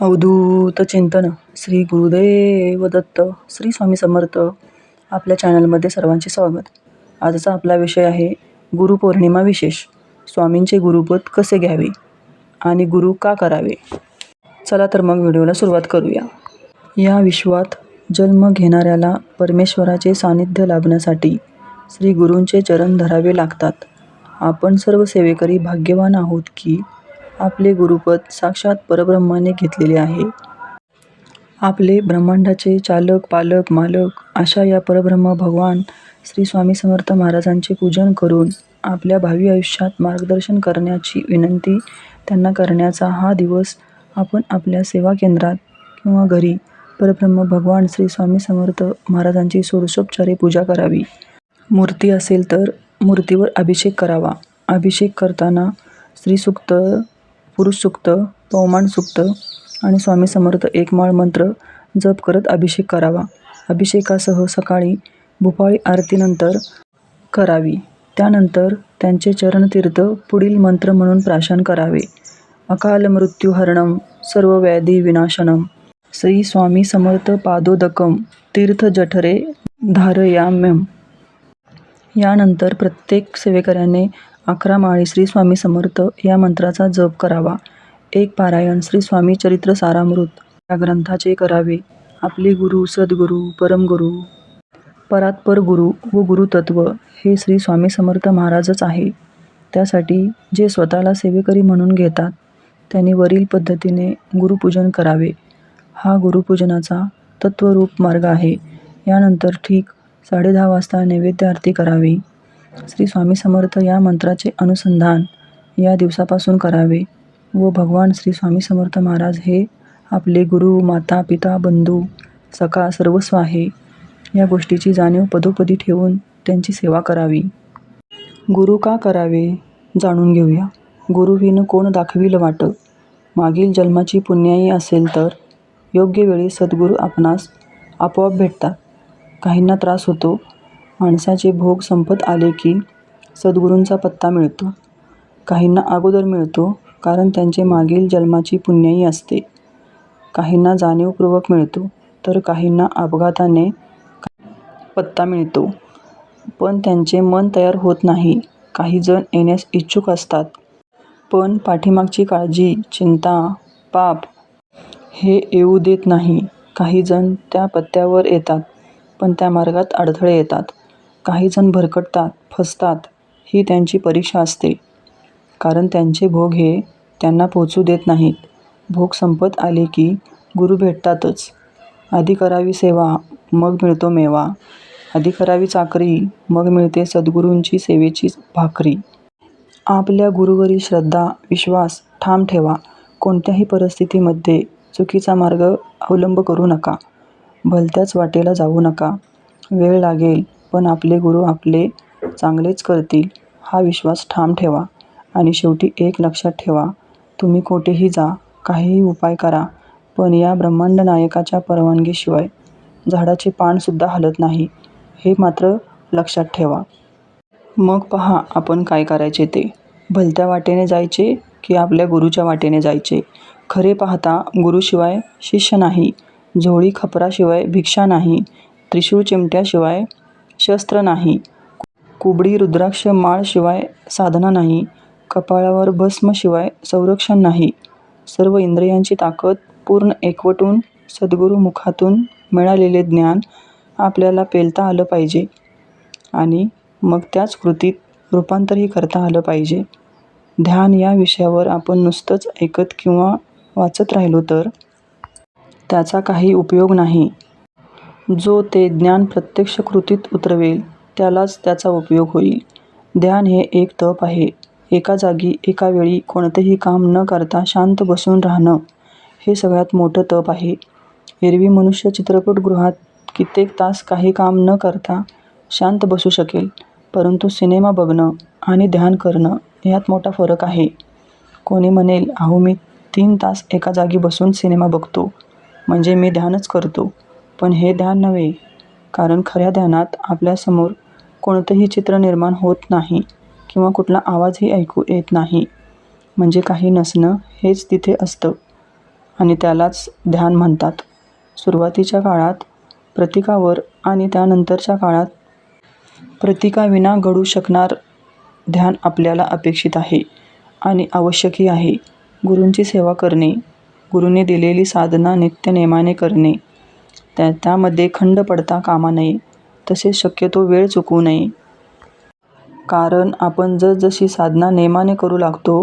अवधूत चिंतन श्री गुरुदेव दत्त श्री स्वामी समर्थ आपल्या चॅनलमध्ये सर्वांचे स्वागत. आजचा आपला विषय आहे गुरुपौर्णिमा विशेष. स्वामींचे गुरुपद कसे घ्यावे आणि गुरु का करावे? चला तर मग व्हिडिओला सुरुवात करूया. या विश्वात जन्म घेणाऱ्याला परमेश्वराचे सानिध्य लाभण्यासाठी श्री गुरूंचे चरण धरावे लागतात. आपण सर्व सेवेकरी भाग्यवान आहोत की आपले गुरुपद साक्षात परब्रह्माने घेतलेले आहे. आपले ब्रह्मांडाचे चालक पालक मालक अशा या परब्रह्म भगवान श्री स्वामी समर्थ महाराजांचे पूजन करून आपल्या भावी आयुष्यात मार्गदर्शन करण्याची विनंती त्यांना करण्याचा हा दिवस आपण आपल्या सेवा केंद्रात किंवा घरी परब्रह्म भगवान श्री स्वामी समर्थ महाराजांची सोडसोपचारे पूजा करावी. मूर्ती असेल तर मूर्तीवर अभिषेक करावा. अभिषेक करताना श्रीसूक्त पुरुष सुक्त पवमान सुक्त आणि स्वामी समर्थ एकमाळ मंत्र जप करत अभिषेक करावा. अभिषेकासह सकाळी भूपाळी आरतीनंतर करावी. त्यानंतर त्यांचे चरणतीर्थ पुढील मंत्र म्हणून प्राशन करावे. अकाल मृत्यू हरणम सर्व व्याधी विनाशनम श्री स्वामी समर्थ पादोदकम तीर्थ जठरे धारयाम्यम यानंतर प्रत्येक सेवेकऱ्याने अकरा माळी श्री स्वामी समर्थ या मंत्राचा जप करावा. एक पारायण श्री स्वामी चरित्र सारामृत या ग्रंथाचे करावे. आपले गुरु सद्गुरू परमगुरू परात्पर गुरु व गुरुतत्व हे श्री स्वामी समर्थ महाराजच आहे. त्यासाठी जे स्वतःला सेवेकरी म्हणून घेतात त्यांनी वरील पद्धतीने गुरुपूजन करावे. हा गुरुपूजनाचा तत्वरूप मार्ग आहे. यानंतर ठीक साडेदहा वाजता नैवेद्य आरती करावी. श्री स्वामी समर्थ या मंत्राचे अनुसंधान या दिवसापासून करावे व भगवान श्री स्वामी समर्थ महाराज हे आपले गुरु माता पिता बंधू सखा सर्वस्व आहे या गोष्टीची जाणीव पदोपदी ठेवून त्यांची सेवा करावी. गुरु का करावे जाणून घेऊया. गुरुविन कोण दाखविलं वाट? मागील जन्माची पुण्याई असेल तर योग्य वेळी सद्गुरू आपणास आपोआप भेटतात. काहींना त्रास होतो माणसाचे भोग संपत आले की सद्गुरूंचा पत्ता मिळतो. काहींना अगोदर मिळतो कारण त्यांचे मागील जन्माची पुण्याई असते. काहींना जाणीवपूर्वक मिळतो तर काहींना अपघाताने पत्ता मिळतो. पण त्यांचे मन तयार होत नाही. काही जण येण्यास इच्छुक असतात. पण पाठीमागची काळजी चिंता पाप हे येऊ देत नाही. काही जण त्या पत्त्यावर येतात पण त्या मार्गात अडथळे येतात. काही जण भरकटतात फसतात ही त्यांची परीक्षा असते. कारण त्यांचे भोग हे त्यांना पोचू देत नाहीत. भोग संपत आले की गुरु भेटतातच. आधी करावी सेवा मग मिळतो मेवा. आधी करावी चाकरी मग मिळते सद्गुरूंची सेवेची भाकरी. आपल्या गुरुवरील श्रद्धा विश्वास ठाम ठेवा. कोणत्याही परिस्थितीमध्ये चुकीचा मार्ग अवलंब करू नका. भलत्याच वाटेला जाऊ नका. वेळ लागेल. पण आपले गुरु आपले चांगलेच करतील हा विश्वास ठाम ठेवा. आणि शेवटी एक लक्षात ठेवा तुम्ही कोठेही जा काहीही उपाय करा पण या ब्रह्मांड नायकाच्या परवानगीशिवाय झाडाचे पानसुद्धा हलत नाही हे मात्र लक्षात ठेवा. मग पहा आपण काय करायचे ते? भलत्या वाटेने जायचे की आपल्या गुरुच्या वाटेने जायचे? खरे पाहता गुरुशिवाय शिष्य नाही झोळी खपराशिवाय भिक्षा नाही त्रिशूळ चिमट्याशिवाय शस्त्र नाही. कुबडी रुद्राक्ष माळशिवाय साधना नाही. कपाळावर भस्मशिवाय संरक्षण नाही. सर्व इंद्रियांची ताकद पूर्ण एकवटून सद्गुरू मुखातून मिळालेले ज्ञान आपल्याला पेलता आलं पाहिजे आणि मग त्याच कृतीत रूपांतरही करता आलं पाहिजे. ध्यान या विषयावर आपण नुसतंच ऐकत किंवा वाचत राहिलो तर त्याचा काही उपयोग नाही. जो ते ज्ञान प्रत्यक्ष कृतीत उतरवेल त्यालाच त्याचा उपयोग होईल. ध्यान हे एक तप आहे. एका जागी एका वेळी कोणतंही काम न करता शांत बसून राहणं हे सगळ्यात मोठं तप आहे. एरवी मनुष्य चित्रपटगृहात कित्येक तास काही काम न करता शांत बसू शकेल परंतु सिनेमा बघणं आणि ध्यान करणं यात मोठा फरक आहे. कोणी म्हणेल अहो मी तीन तास एका जागी बसून सिनेमा बघतो. म्हणजे मी ध्यानच करतो. पण हे ध्यान नव्हे कारण खऱ्या ध्यानात आपल्यासमोर कोणतंही चित्र निर्माण होत नाही किंवा कुठला आवाजही ऐकू येत नाही. म्हणजे काही नसणं हेच तिथे असतं. आणि त्यालाच ध्यान म्हणतात. सुरुवातीच्या काळात प्रतीकावर आणि त्यानंतरच्या काळात प्रतीकाविना घडू शकणार ध्यान आपल्याला अपेक्षित आहे आणि आवश्यकही आहे. गुरूंची सेवा करणे गुरुने दिलेली साधना नित्यनेमाने करणे त्या त्यामध्ये खंड पडता कामा नये तसेच शक्यतो वेळ चुकवू नये. कारण आपण जसजशी साधना नेमाने करू लागतो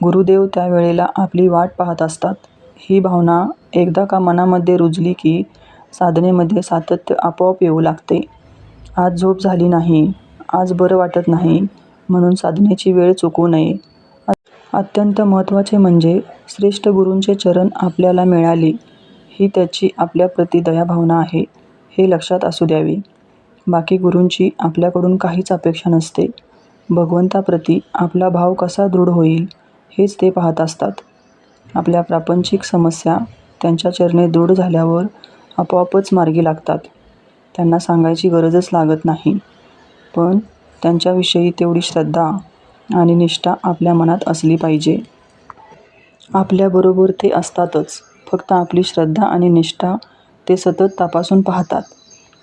गुरुदेव त्यावेळेला आपली वाट पाहत असतात. ही भावना एकदा का मनामध्ये रुजली की साधनेमध्ये सातत्य आपोआप येऊ लागते. आज झोप झाली नाही आज बरं वाटत नाही म्हणून साधनेची वेळ चुकवू नये. अत्यंत महत्त्वाचे म्हणजे श्रेष्ठ गुरूंचे चरण आपल्याला मिळाले. ही त्याची आपल्याप्रती दयाभावना आहे हे लक्षात असू द्यावे. बाकी गुरूंची आपल्याकडून काहीच अपेक्षा नसते. भगवंताप्रती आपला भाव कसा दृढ होईल हेच ते पाहत असतात. आपल्या प्रापंचिक समस्या त्यांच्या चरणी दृढ झाल्यावर आपोआपच मार्गी लागतात. त्यांना सांगायची गरजच लागत नाही. पण त्यांच्याविषयी तेवढी श्रद्धा आणि निष्ठा आपल्या मनात असली पाहिजे. आपल्याबरोबर ते असतातच. फक्त आपली श्रद्धा आणि निष्ठा ते सतत तपासून पाहतात.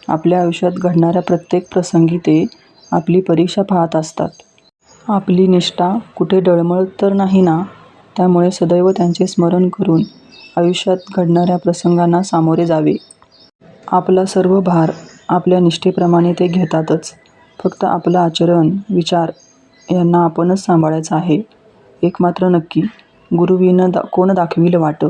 आपल्या आयुष्यात घडणाऱ्या प्रत्येक प्रसंगी ते आपली परीक्षा पाहत असतात. आपली निष्ठा कुठे डळमळत तर नाही ना? त्यामुळे सदैव त्यांचे स्मरण करून आयुष्यात घडणाऱ्या प्रसंगांना सामोरे जावे. आपला सर्व भार आपल्या निष्ठेप्रमाणे ते घेतातच. फक्त आपलं आचरण विचार यांना आपणच सांभाळायचं आहे. एक मात्र नक्की गुरुविनं दा कोण दाखविलं वाटं?